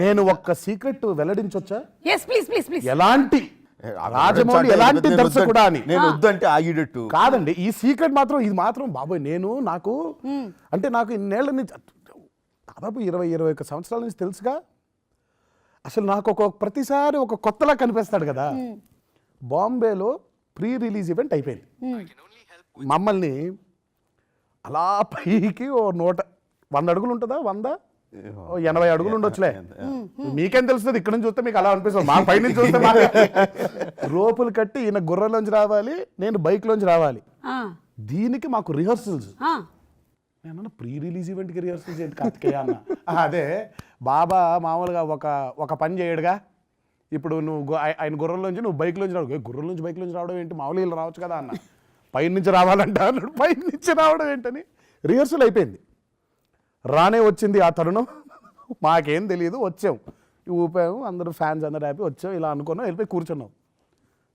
నేను ఒక్క సీక్రెట్ వెల్లడించొచ్చా? ఎస్ ప్లీజ్ ప్లీజ్ ప్లీజ్ ఎలాంటి రాజమౌళి ఎలాంటి దర్శకుడా అని. నేను వద్దు అంటే ఆగిడట్టు. కాదండి ఈ సీక్రెట్ మాత్రం ఇది మాత్రం బాబోయ్ నేను నాకు అంటే నాకు ఇన్నేళ్ళ నుంచి దాదాపు ఇరవై ఇరవై ఒక్క సంవత్సరాల నుంచి తెలుసుగా అసలు నాకు ఒక ప్రతిసారి ఒక కొత్తలా కనిపిస్తాడు కదా. బాంబేలో ప్రీ రిలీజ్ ఈవెంట్ అయిపోయింది. మమ్మల్ని అలా పైకి ఓ నూట వంద అడుగులు ఉంటుందా? వంద? ఎనభై అడుగులు ఉండొచ్చులే. మీకేం తెలుస్తుంది? ఇక్కడ నుంచి చూస్తే మీకు అలా అనిపిస్తుంది. మా పై నుంచి చూస్తే మాకు రోపులు కట్టి ఈయన గుర్రంలోంచి రావాలి నేను బైక్లోంచి రావాలి. దీనికి మాకు రిహర్సల్స్. నేను ప్రీ రిలీజ్ ఈవెంట్కి రిహర్సల్స్ ఏంటి కార్తికేయ అన్న? అదే బాబా మామూలుగా ఒక ఒక పని చేయడుగా. ఇప్పుడు నువ్వు ఆయన గుర్రంలోంచి నువ్వు బైక్లోంచి రావు. గుర్రంలోంచి బైక్లోంచి రావడం ఏంటి? మామూలుగా ఇలా రావచ్చు కదా అన్న. పై నుంచి రావాలంట అన్నాడు. పై నుంచి రావడం ఏంటని రిహర్సల్ అయిపోయింది. రానే వచ్చింది ఆ తరుణం. మాకేం తెలియదు వచ్చాం. ఊపాము అందరూ ఫ్యాన్స్ అందరూ హ్యాపీ వచ్చాం ఇలా అనుకున్నాం వెళ్ళిపోయి కూర్చున్నాం.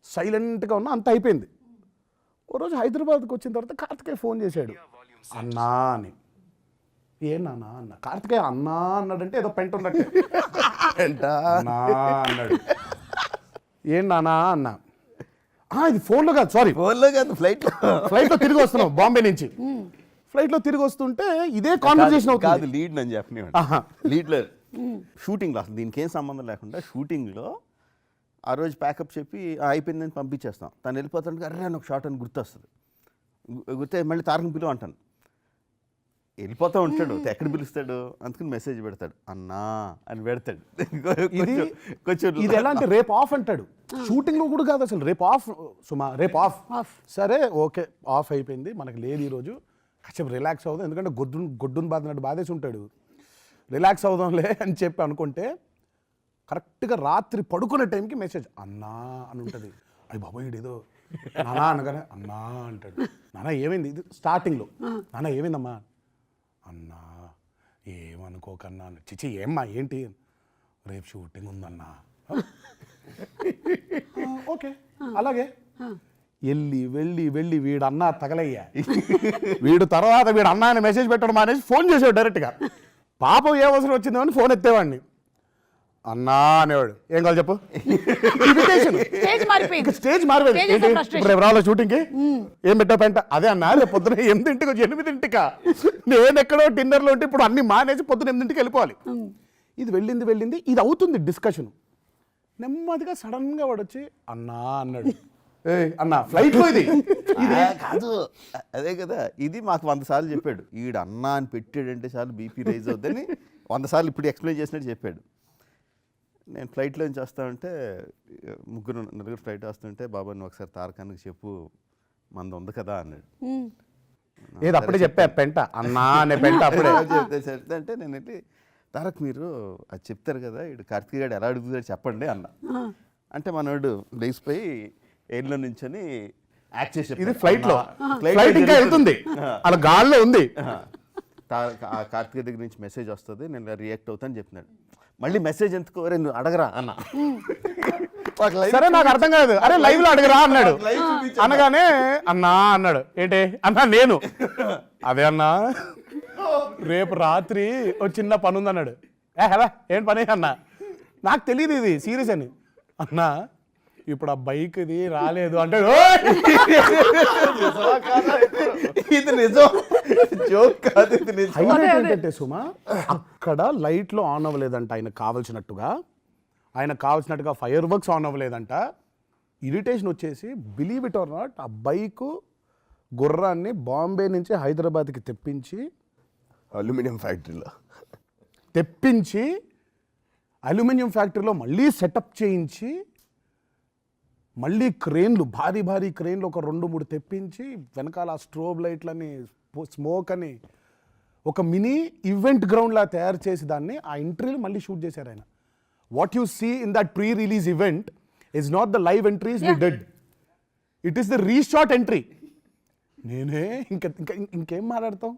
సైలెంట్గా ఉన్నా అంత అయిపోయింది. ఓ రోజు హైదరాబాద్కి వచ్చిన తర్వాత కార్తికేయ ఫోన్ చేశాడు. అన్నా అని. ఏ నాన్న అన్న. కార్తికేయ అన్నా అన్నాడంటే ఏదో పెంట ఉన్నట్టు. అన్నా అన్నాడు. ఏం నానా అన్నా. "ఆ, ఇది ఫోన్లో కాదు సారీ. ఫోన్లో కాదు ఫ్లైట్ ఫ్లైట్లో తిరిగి వస్తున్నాం బాంబే నుంచి. ఫ్లైట్లో తిరిగి వస్తుంటే ఇదే కాన్వర్జేషన్ కాదు అవుతుంది. లీడ్ అని చెప్పిన ఆహా. లీడ్లో షూటింగ్లో అసలు దీనికి ఏం సంబంధం లేకుండా షూటింగ్లో ఆ రోజు ప్యాకప్ చెప్పి "ఆ, అయిపోయిందని పంపించేస్తాం. తను వెళ్ళిపోతాడు అరే అని ఒక షార్ట్ అని గుర్తొస్తుంది. గుర్తే మళ్ళీ తారకం పిలువ అంటాను. వెళ్ళిపోతూ ఉంటాడు. ఎక్కడ పిలుస్తాడు? అందుకని మెసేజ్ పెడతాడు. అన్నా అని పెడతాడు. ఇది కొంచెం- ఇది ఎలా అంటే రేపు ఆఫ్ అంటాడు. షూటింగ్లో కూడా కాదు అసలు. రేపు ఆఫ్ సుమా రేపు ఆఫ్. సరే ఓకే ఆఫ్ అయిపోయింది. మనకి లేదు ఈరోజు. కాసేపు రిలాక్స్ అవుదాం. ఎందుకంటే గొడ్డు గొడ్డును బాధినట్టు బాధేసి ఉంటాడు. రిలాక్స్ అవుదాంలే అని చెప్పి అనుకుంటే కరెక్ట్గా రాత్రి పడుకునే టైంకి మెసేజ్ అన్నా అని ఉంటుంది. అయ్యి బాబోయ్ ఏదో నానా అనగానే అన్నా అంటాడు. నానా ఏమైంది? ఇది స్టార్టింగ్లో. నానా ఏమైందమ్మా? అన్నా ఏమనుకోకన్నా. చిచి ఏమ్మా ఏంటి? రేపు షూటింగ్ ఉందన్నా. "ఆ, ఓకే. అలాగే. వెళ్ళి వెళ్ళి వెళ్ళి వీడు అన్న తగలయ్యా. వీడు తర్వాత వీడు అన్న అని మెసేజ్ పెట్టడం మానేసి ఫోన్ చేసాడు డైరెక్ట్గా పాపం ఏ అవసరం వచ్చిందో అని ఫోన్ ఎత్తేవాడిని. అన్నా అనేవాడు. ఏం కావాలి చెప్పు? స్టేజ్ మారిపోయింది. రావాలా షూటింగ్కి ఏం పెట్టావు పెంట? అదే అన్న రేపు పొద్దున ఎనిమిదింటికి వచ్చి ఎనిమిదింటికా. నేను ఎక్కడో డిన్నర్లో ఉంటే ఇప్పుడు అన్ని మానేసి పొద్దున ఎనిమిదింటికి వెళ్ళిపోవాలి. ఇది వెళ్ళింది వెళ్ళింది ఇది అవుతుంది డిస్కషన్ నెమ్మదిగా సడన్గా వాడు వచ్చి అన్నా అన్నాడు. అన్న ఫ్లైట్ ఇది. కాదు. అదే కదా. ఇది మాకు వంద సార్లు చెప్పాడు. ఈడు అన్నా అని పెట్టాడంటే చాలు బీపీ రైజ్ అవుద్దని వంద సార్లు ఇప్పుడు ఎక్స్ప్లెయిన్ చేసినట్టు చెప్పాడు. నేను ఫ్లైట్లో నుంచి వస్తామంటే ముగ్గురు నలుగురు ఫ్లైట్ వస్తుంటే బాబా నువ్వు ఒకసారి తారకానికి చెప్పు. మంది ఉంది కదా అన్నాడు. ఏది అప్పుడే చెప్పా పెంట. అన్నా అనే పెంట అప్పుడే. చెప్తే చెప్తే అంటే నేను వెళ్ళి తారక్ మీరు అది చెప్తారు కదా ఇడు కార్తీక్ గారు ఎలా అడుగుతాడు చెప్పండి అన్న. అంటే మనోడు లేచిపోయి ఎయిర్లో నుంచొని యాక్ట్ చేసి ఇది. ఫ్లైట్లో ఫ్లైట్ ఇంకా. వెళ్తుంది. అలా గాల్లో ఉంది. కార్తీక్ దగ్గర నుంచి మెసేజ్ వస్తుంది నేను రియాక్ట్ అవుతాను చెప్పినాడు మళ్ళీ మెసేజ్ ఎందుకు? "ఒరేయ్, నువ్వు అడగరా అన్న. సరే నాకు అర్థం కాదు అరే లైవ్లో అడగరా అన్నాడు. అనగానే అన్నా అన్నాడు. ఏంటి? అన్నా నేను. అదే అన్నా. రేపు రాత్రి ఒక చిన్న పని ఉందన్నాడు ఏ హలా ఏం పని? అన్నా. నాకు తెలియదు ఇది సీరియస్ అని. అన్నా ఇప్పుడు ఆ బైక్ ఇది రాలేదు అంటే! ఇది నిజం. జోక్ కాదు ఇది నిజం. హైలైట్ ఏంటంటే సుమా అక్కడ లైట్లు ఆన్ అవ్వలేదంట ఆయన కావలసినట్టుగా. ఆయన కావలసినట్టుగా ఫైర్ వర్క్స్ ఆన్ అవ్వలేదంట. ఇరిటేషన్ వచ్చేసి బిలీవ్ ఇట్ ఆర్ నాట్ ఆ బైక్ గుర్రాన్ని బాంబే నుంచి హైదరాబాద్కి తెప్పించి అల్యూమినియం ఫ్యాక్టరీలో. తెప్పించి అల్యూమినియం ఫ్యాక్టరీలో మళ్ళీ సెటప్ చేయించి మళ్ళీ క్రేన్లు భారీ భారీ క్రేన్లు ఒక రెండు మూడు తెప్పించి వెనకాల ఆ స్ట్రోబ్ లైట్లని స్మోక్ అని ఒక మినీ ఈవెంట్ గ్రౌండ్ లా తయారు చేసి దాన్ని ఆ ఎంట్రీలు మళ్ళీ షూట్ చేశారు ఆయన. What you see in that pre release event is not the live entries we did it is the reshot entry నేనే ఇంకా ఇంకా ఇంకేం మాట్లాడతాం?